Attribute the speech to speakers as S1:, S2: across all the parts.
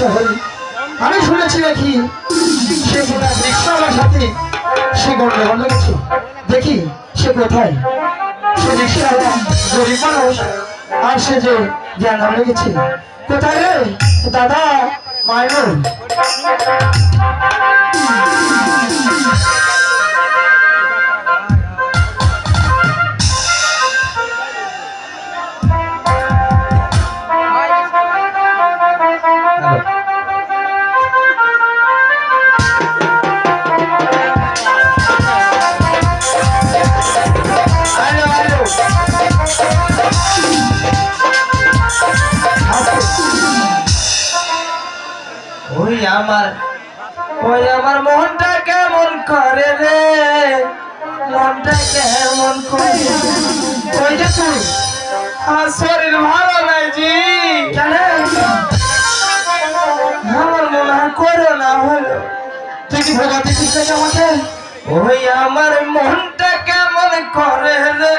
S1: শহরে আমি শুনেছি নাকি সে গোটা রিক্সাওয়ালার সাথে সে গন্ডগোল লেগেছে দেখি সে কোথায়। সে রিক্সাওয়ালা গরিব মানুষ, আর সে যে জ্ঞান লেগেছে কোথায় রে? দাদা, মায়ের
S2: কেমন করে
S1: ওই তুই
S2: আমার শরীর ভালো নাই, জি। আমার মনে হয় করোনা হলো
S1: তুই কি ভোগাতে নাকি আমাকে
S2: ওই আমার মনটা কেমন করে রে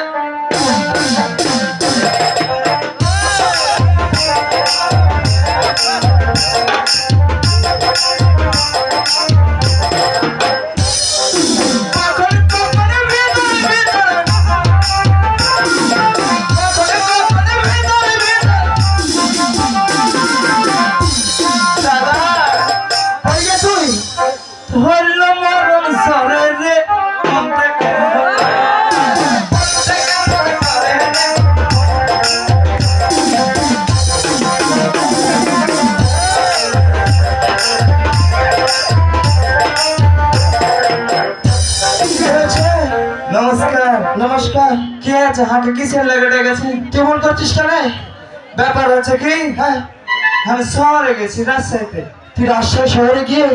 S2: নমস্কার
S1: নমস্কার।
S2: কে আছে হাঁটে কিসের লেগে ডেকেছে
S1: কেমন করছিস কেন?
S2: ব্যাপার হচ্ছে কি
S1: হ্যাঁ?
S2: আমি শহরে গেছি রাজশাহীতে।
S1: তুই রাজশাহী শহরে গিয়ে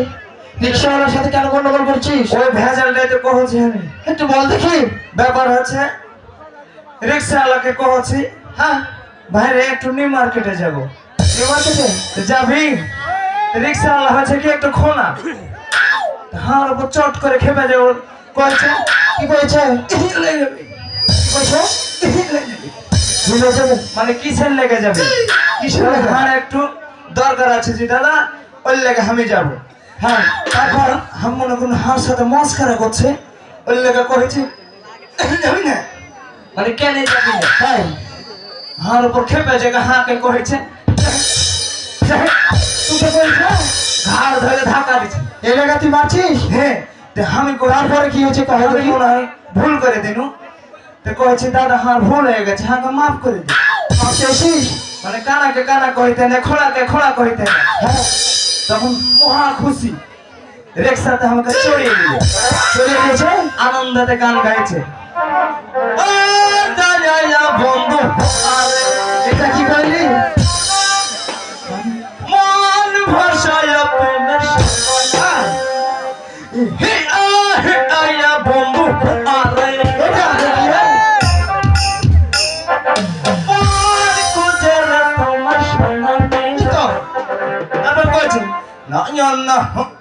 S1: রিক্সাওয়ালার সাথে কেন গন্ডগোল করছিস?
S2: ওই ভেজালটাই তো কহছি আমি।
S1: একটু বল দেখি।
S2: ব্যাপার হচ্ছে রিক্সাওয়ালাকে কহছি
S1: হ্যাঁ?
S2: বাইরে একটু নিউ মার্কেটে যাব।
S1: নিউ মার্কেটে?
S2: যাবি? রিক্সাওয়ালা হচ্ছে কি একটু খোনা হার উপর চট করে খেপে যাব কয়েছে
S1: কি করেছে? করেছে? বুঝে
S2: মানে কিসের লেগে যাবে?
S1: কিসের লেগে?
S2: একটু দরকার আছে জি দাদা ওই লেগে আমি যাব। হ্যাঁ তারপর আমি মনে করুন হার সাথে মস্কারা করছে। ওই লেগে কহেছি যাবি না। মানে কেন যাবি? না
S1: তাই
S2: হার উপর খেপে জায়গা হাঁকে কহেছে
S1: তুই
S2: ঘাড় ধরে ধাক্কা দিচ্ছে।
S1: এই জায়গা তুই মারছিস?
S2: হ্যাঁ। আমি কই
S1: তারপরে কি হয়েছে কহ দেখি
S2: হয় ভুল করে দিনু। তো কয়েছে দাদা হার ভুল হয়ে গেছে। হাঁকে মাফ করে দিন। মানে কানাকে কানা কইতে না খোড়াকে খোড়া কইতে না।
S1: হ্যাঁ।
S2: তখন মহা খুশি। রিক্সাতে আমাকে চড়িয়ে দিল।
S1: চলে গেছে
S2: আনন্দতে গান গাইছে। বন্ধু
S1: এটা কি করলি
S2: না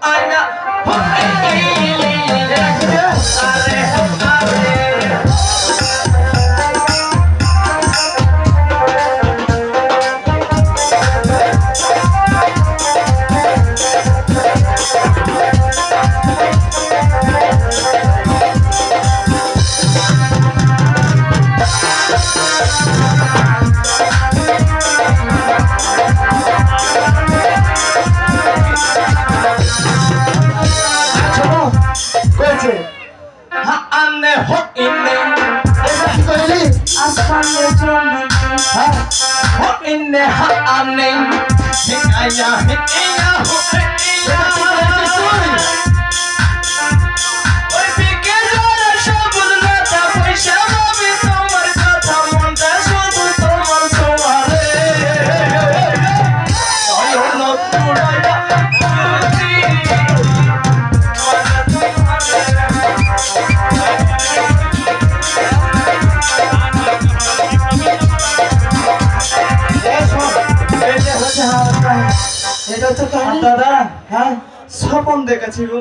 S1: হ্যাঁ?
S2: স্বপন দেখেছি গো।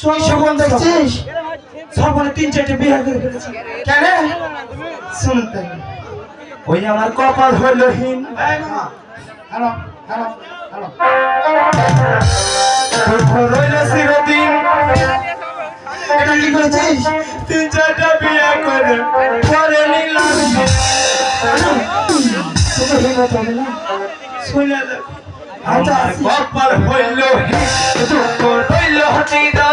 S1: তুই শোভন দেখছিস?
S2: স্বপনে তিন চারটে বিয়ে করে ফেলেছি।
S1: কেন?
S2: শুনতে ওই আমার কপাল হইল হীন।
S1: হ্যালো হ্যালো
S2: তিন চারটা বিয়ে করে পরে নিলাম। শুনে দেখ। আমার
S1: আসি।
S2: কপাল হইল দুঃখ রইল চিরদিন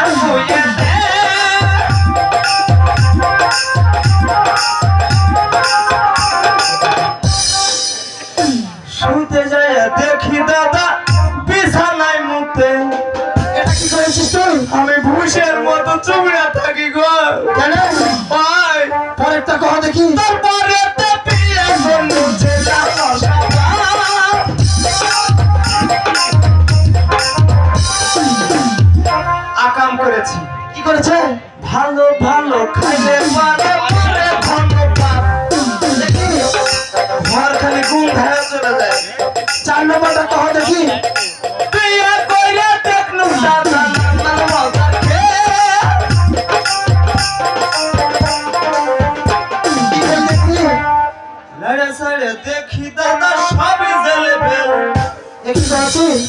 S2: That's for you. করেছি।
S1: কি করেছে?
S2: ভালো ভালো খাইলে পারে পারে
S1: দেখি
S2: ঘর খালি ধারা চলে যায়।
S1: চার নম্বরটা কহা দেখি দেখি
S2: দাদা সবই জেলে ফেল।
S1: এ কি করেছিস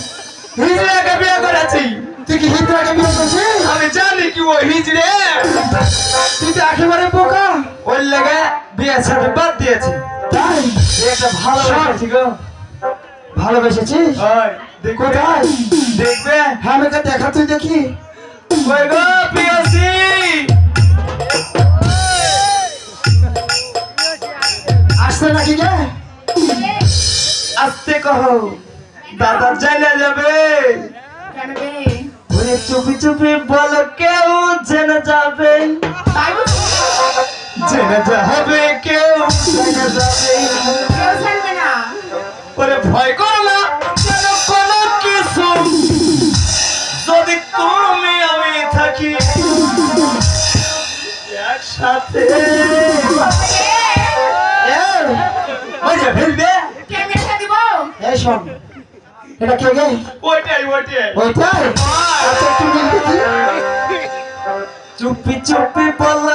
S2: হিজড়াকে বিয়ে করেছি।
S1: তুই কি হিন্দুরাকে বিয়ে করছিস?
S2: কি ও হিজড়ে
S1: তুই তো একেবারে বোকা।
S2: ওই লেগে বিয়ে সাথে বাদ দিয়েছি।
S1: তাই?
S2: একটা ভালো গো।
S1: ভালোবেসেছিস?
S2: ওই দেখবে?
S1: কোথায়?
S2: দেখবে?
S1: হ্যাঁ আমাকে দেখা তুই দেখি।
S2: কই গো পিয়াসি!
S1: আসতে নাকি গে
S2: আসতে কহো। দাদা জানা যাবে।
S3: কেন রে?
S2: ওরে চুপি চুপি বলো কেউ জেনে যাবে। জেনে যাবে কেউ জেনে যাবে।
S3: কেউ জানবে না।
S2: ওরে ভয় করো না যেন কোনো কিছু। যদি তুমি আমি থাকি একসাথে। ফেলবে?
S1: এই শোন এটা কে গে?
S2: ওইটাই ওইটাই।
S1: ওইটাই?
S2: চুপি চুপি বল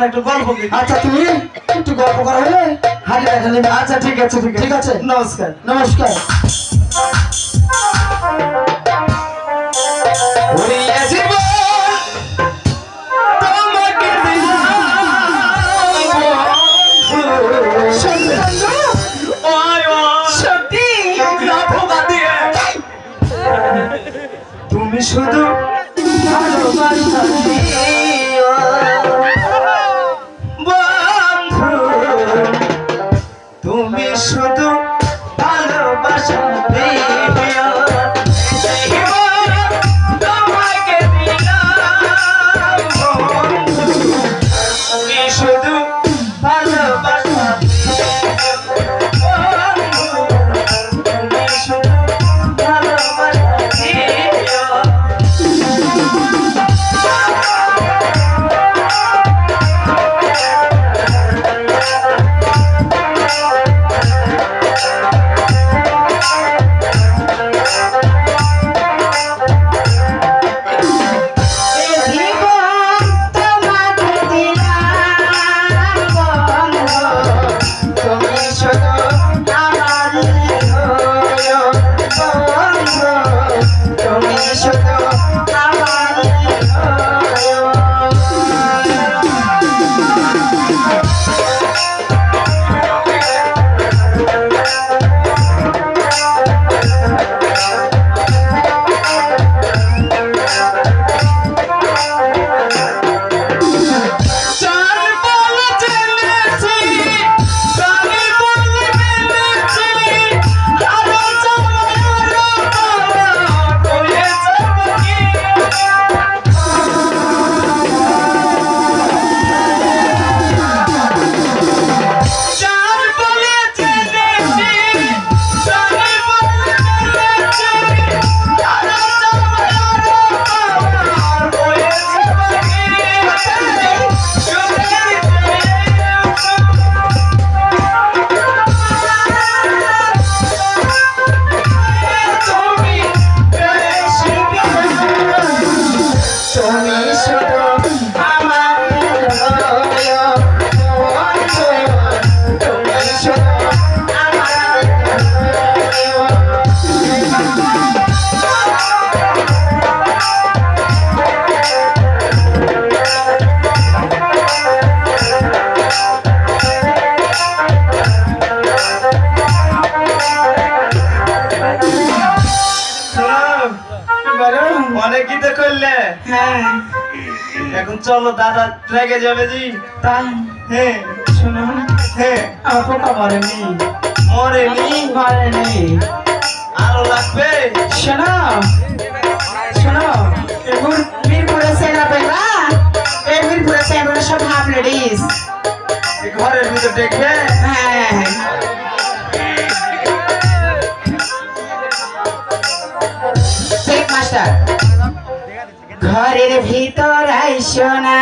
S2: হার একটু গল্প
S1: আচ্ছা তুমি একটু গল্প করা হলে? নেবে
S2: আচ্ছা ঠিক আছে ঠিক আছে।
S1: ঠিক আছে
S2: নমস্কার।
S1: নমস্কার।
S2: চলো দাদা রেগে যাবে জি।
S1: তাই?
S2: হ্যাঁ
S1: শোনো
S2: হ্যাঁ
S1: আমার পোকা মরেনি।
S2: মরেনি?
S1: মরেনি।
S2: আরও লাগবে?
S1: শোনো শোনো এগুর
S3: মিরপুরে সেনা পেবা এই মিরপুরে সেনা সব হাফ লেডিস।
S2: ঘরের ভিতর দেখবে?
S3: হ্যাঁ। ভিতর আইসো না।